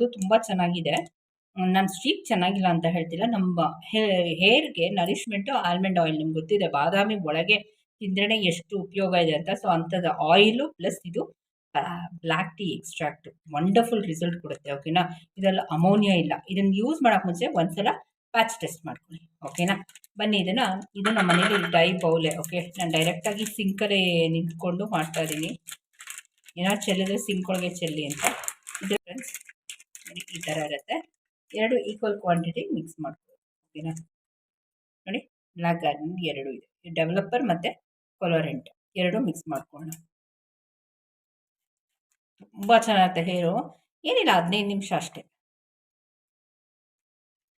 ಹಾಕೊಳ್ಳೋದು ತುಂಬ ಚೆನ್ನಾಗಿದೆ. ನಾನು ಸ್ಟ್ರೀಕ್ ಚೆನ್ನಾಗಿಲ್ಲ ಅಂತ ಹೇಳ್ತಿಲ್ಲ. ನಮ್ಮ ಹೇರ್ಗೆ ನರಿಶ್ಮೆಂಟು ಆಲ್ಮಂಡ್ ಆಯಿಲ್ ನಿಮ್ಗೆ ಗೊತ್ತಿದೆ. ಬಾದಾಮಿ ಒಳಗೆ ತಿಂದ್ರೇ ಎಷ್ಟು ಉಪಯೋಗ ಇದೆ ಅಂತ. ಸೊ ಅಂಥದ್ದು ಆಯಿಲು ಪ್ಲಸ್ ಇದು black tea extract wonderful result ಕೊಡುತ್ತೆ ಓಕೆನಾ ಇದೆಲ್ಲ ಅಮೋನಿಯಾ ಇಲ್ಲ. ಇದನ್ನು ಯೂಸ್ ಮಾಡೋಕ್ಕೆ ಮುಂಚೆ ಒಂದ್ಸಲ ಪ್ಯಾಚ್ ಟೆಸ್ಟ್ ಮಾಡ್ಕೊಳ್ಳಿ ಓಕೆನಾ ಬನ್ನಿ, ಇದನ್ನು, ಇದು ನಮ್ಮ ಮನೇಲಿ ಡೈ ಬೌಲೆ ಓಕೆ ನಾನು ಡೈರೆಕ್ಟಾಗಿ ಸಿಂಕಲ್ಲೇ ನಿಂತ್ಕೊಂಡು ಮಾಡ್ತಾ ಇದ್ದೀನಿ. ಏನಾದ್ರು ಚೆಲ್ಲಿದ್ರೆ ಸಿಂಕ್ ಒಳಗೆ ಚೆಲ್ಲಿ ಅಂತ. ಇದು ಫ್ರೆಂಡ್ಸ್ ಈ ಥರ ಇರುತ್ತೆ. ಎರಡು ಈಕ್ವಲ್ ಕ್ವಾಂಟಿಟಿ ಮಿಕ್ಸ್ ಮಾಡ್ಕೊಳ್ಳಿ ಓಕೆನಾ ನೋಡಿ ಬ್ಲ್ಯಾಕ್ ಗಾರ್ಡನ್ ಎರಡು ಇದೆ. ಡೆವಲಪರ್ ಮತ್ತು ಕೊಲೋರೆಂಟ್ ಎರಡು ಮಿಕ್ಸ್ ಮಾಡ್ಕೊಳ್ಳೋಣ. ತುಂಬ ಚೆನ್ನಾಗಿರುತ್ತೆ ಹೇರು ಏನಿಲ್ಲ, ಹದಿನೈದು ನಿಮಿಷ ಅಷ್ಟೇ.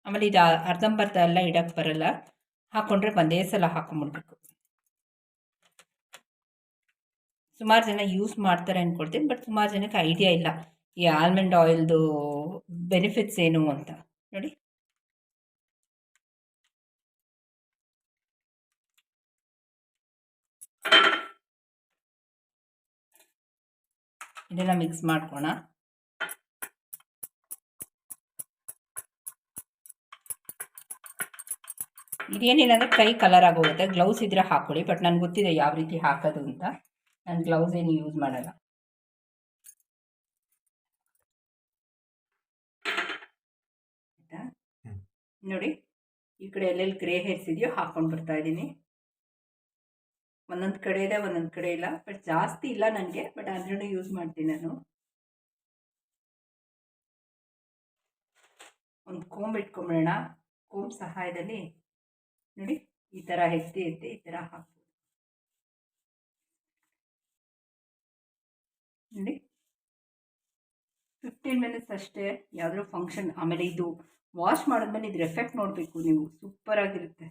ಆಮೇಲೆ ಇದು ಅರ್ಧಂಬರ್ಧ ಎಲ್ಲ ಇಡಕ್ಕೆ ಬರಲ್ಲ. ಹಾಕ್ಕೊಂಡ್ರೆ ಒಂದೇ ಸಲ ಹಾಕೊಂಡ್ಬಿಡ್ಬೇಕು ಸುಮಾರು ಜನ ಯೂಸ್ ಮಾಡ್ತಾರೆ ಅಂದ್ಕೊಳ್ತೀನಿ ಬಟ್ ಸುಮಾರು ಜನಕ್ಕೆ ಐಡಿಯಾ ಇಲ್ಲ. ಈ ಆಲ್ಮಂಡ್ ಆಯಿಲ್ದು ಬೆನಿಫಿಟ್ಸ್ ಏನು ಅಂತ. ನೋಡಿ. ಇದೆಲ್ಲ ಮಿಕ್ಸ್ ಮಾಡ್ಕೋಣ ಇದೇನಿಲ್ಲ ಅಂದರೆ ಕೈ ಕಲರ್ ಆಗೋಗುತ್ತೆ. ಗ್ಲೌಸ್ ಇದ್ರೆ ಹಾಕೊಳ್ಳಿ ಬಟ್ ನನಗೆ ಗೊತ್ತಿದೆ ಯಾವ ರೀತಿ ಹಾಕೋದು ಅಂತ. ನಾನು ಗ್ಲೌಸ್ ಏನು ಯೂಸ್ ಮಾಡಲ್ಲ. ನೋಡಿ, ಈ ಕಡೆ ಎಲ್ಲೆಲ್ಲಿ ಗ್ರೇ ಹೇರ್ಸ್ ಇದೆಯೋ ಹಾಕ್ಕೊಂಡು ಬರ್ತಾ ಇದ್ದೀನಿ. ಒಂದೊಂದು ಕಡೆ ಇದೆ, ಒಂದೊಂದು ಕಡೆ ಇಲ್ಲ. ಬಟ್ ಜಾಸ್ತಿ ಇಲ್ಲ ನನಗೆ ಬಟ್ ಅದರಲ್ಲೂ ಯೂಸ್ ಮಾಡ್ತೀನಿ ನಾನು. ಒಂದು ಕೋಂಬ್ ಇಟ್ಕೊಂಬಿಡೋಣ. ಕೋಂಬ್ ಸಹಾಯದಲ್ಲಿ, ನೋಡಿ, ಈ ಥರ ಎತ್ತಿ ಎತ್ತಿ, ಈ ಥರ ಹಾಕ್ಬೋದು. ನೋಡಿ ಫಿಫ್ಟೀನ್ ಮಿನಿಟ್ಸ್ ಅಷ್ಟೇ ಯಾವುದೋ ಫಂಕ್ಷನ್ ಆಮೇಲೆ ಇದು ವಾಶ್ ಮಾಡಿದ್ಮೇಲೆ ಇದ್ರ ಎಫೆಕ್ಟ್ ನೋಡಬೇಕು ನೀವು. ಸೂಪರಾಗಿರುತ್ತೆ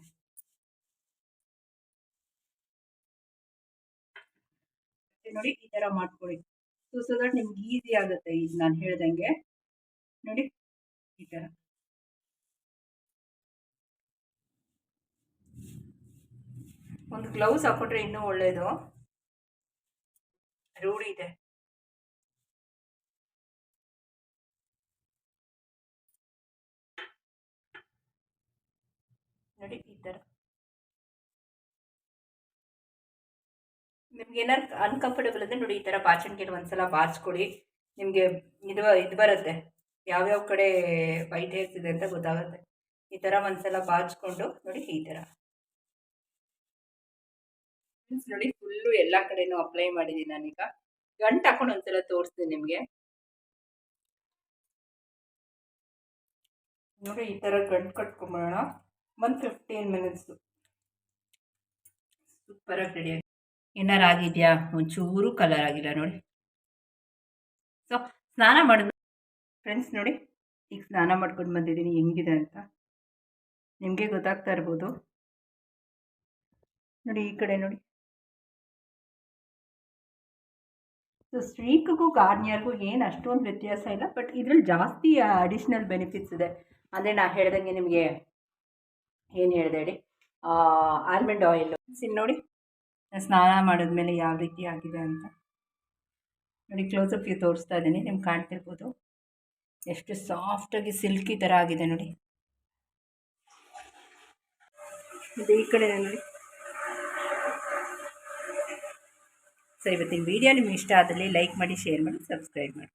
ನೋಡಿ ಈ ಥರ ಮಾಡ್ಕೊಳ್ಳಿ. ಸೊ ಸೊ ದಟ್ ನಿಮ್ಗೆ ಈಸಿ ಆಗುತ್ತೆ ಇದು ನಾನು ಹೇಳ್ದಂಗೆ. ನೋಡಿ ಈ ಥರ ಒಂದು ಗ್ಲೌಸ್ ಹಾಕೊಂಡ್ರೆ ಇನ್ನೂ ಒಳ್ಳೆಯದು ರೂಢಿ ಇದೆ. ನೋಡಿ ಈ ಥರ ನಿಮ್ಗೆ ಏನಾರು ಅನ್ಕಂಫರ್ಟಬಲ್ ಅಂದರೆ ನೋಡಿ ಈ ಥರ ಬಾಚಣಿಗೆನ ಒಂದ್ಸಲ ಬಾಚ್ಕೊಡಿ ನಿಮಗೆ ಇದು ಇದು ಬರುತ್ತೆ. ಯಾವ್ಯಾವ ಕಡೆ ವೈಟ್ ಹೇರ್ಸ್ ಇದೆ ಅಂತ ಗೊತ್ತಾಗುತ್ತೆ. ಈ ಥರ ಒಂದ್ಸಲ ಬಾಚ್ಕೊಂಡು ನೋಡಿ ಈ ಥರ ನೋಡಿ ಫುಲ್ಲು ಎಲ್ಲ ಕಡೆನೂ ಅಪ್ಲೈ ಮಾಡಿದ್ದೀನಿ ನಾನೀಗ. ಗಂಟು ಹಾಕೊಂಡು ಒಂದ್ಸಲ ತೋರಿಸ್ತೀನಿ ನಿಮಗೆ. ನೋಡಿ ಈ ಥರ ಗಂಟು ಕಟ್ಕೊಂಬಿಡೋಣ ಒಂದು ಫಿಫ್ಟೀನ್ ಮಿನಿಟ್ಸು ಸೂಪರಾಗಿ ರೆಡಿ ಆಗಿದೆ ಏನಾರು ಆಗಿದೆಯಾ? ಒಂಚೂರು ಕಲರ್ ಆಗಿಲ್ಲ ನೋಡಿ. ಸೊ ಸ್ನಾನ ಮಾಡಿದ ಫ್ರೆಂಡ್ಸ್ ನೋಡಿ, ಈಗ ಸ್ನಾನ ಮಾಡ್ಕೊಂಡು ಬಂದಿದ್ದೀನಿ. ಹೆಂಗಿದೆ ಅಂತ ನಿಮಗೆ ಗೊತ್ತಾಗ್ತಾ ಇರ್ಬೋದು. ನೋಡಿ ಈ ಕಡೆ ನೋಡಿ. ಸೊ ಸ್ಟ್ರೀಕ್ಗೂ ಗಾರ್ನಿಯರ್ಗೂ ಏನು ಅಷ್ಟೊಂದು ವ್ಯತ್ಯಾಸ ಇಲ್ಲ ಬಟ್ ಇದ್ರಲ್ಲಿ ಜಾಸ್ತಿ ಅಡಿಷ್ನಲ್ ಬೆನಿಫಿಟ್ಸ್ ಇದೆ. ಅಂದರೆ ನಾ ಹೇಳ್ದಂಗೆ ನಿಮಗೆ ಏನು ಹೇಳಿದೆ ಹೇಳಿ? ಆಲ್ಮಂಡ್ ಆಯಿಲ್ ಸಿನ್ ನೋಡಿ. ಸ್ನಾನ ಮಾಡಿದ್ಮೇಲೆ ಯಾವ ರೀತಿ ಆಗಿದೆ ಅಂತ. ನೋಡಿ ಕ್ಲೋಸಪ್ ವ್ಯೂ ತೋರಿಸ್ತಾ ಇದ್ದೀನಿ. ನಿಮ್ಗೆ ಕಾಣ್ತಿರ್ಬೋದು. ಎಷ್ಟು ಸಾಫ್ಟಾಗಿ ಸಿಲ್ಕಿ ಥರ ಆಗಿದೆ ನೋಡಿ. ಇದು ಈ ಕಡೆ ನೋಡಿ? ಸೊ ಇವತ್ತಿನ ವೀಡಿಯೋ ನಿಮ್ಗೆ ಇಷ್ಟ ಆದಲ್ಲಿ ಲೈಕ್ ಮಾಡಿ ಶೇರ್ ಮಾಡಿ ಸಬ್ಸ್ಕ್ರೈಬ್ ಮಾಡಿ.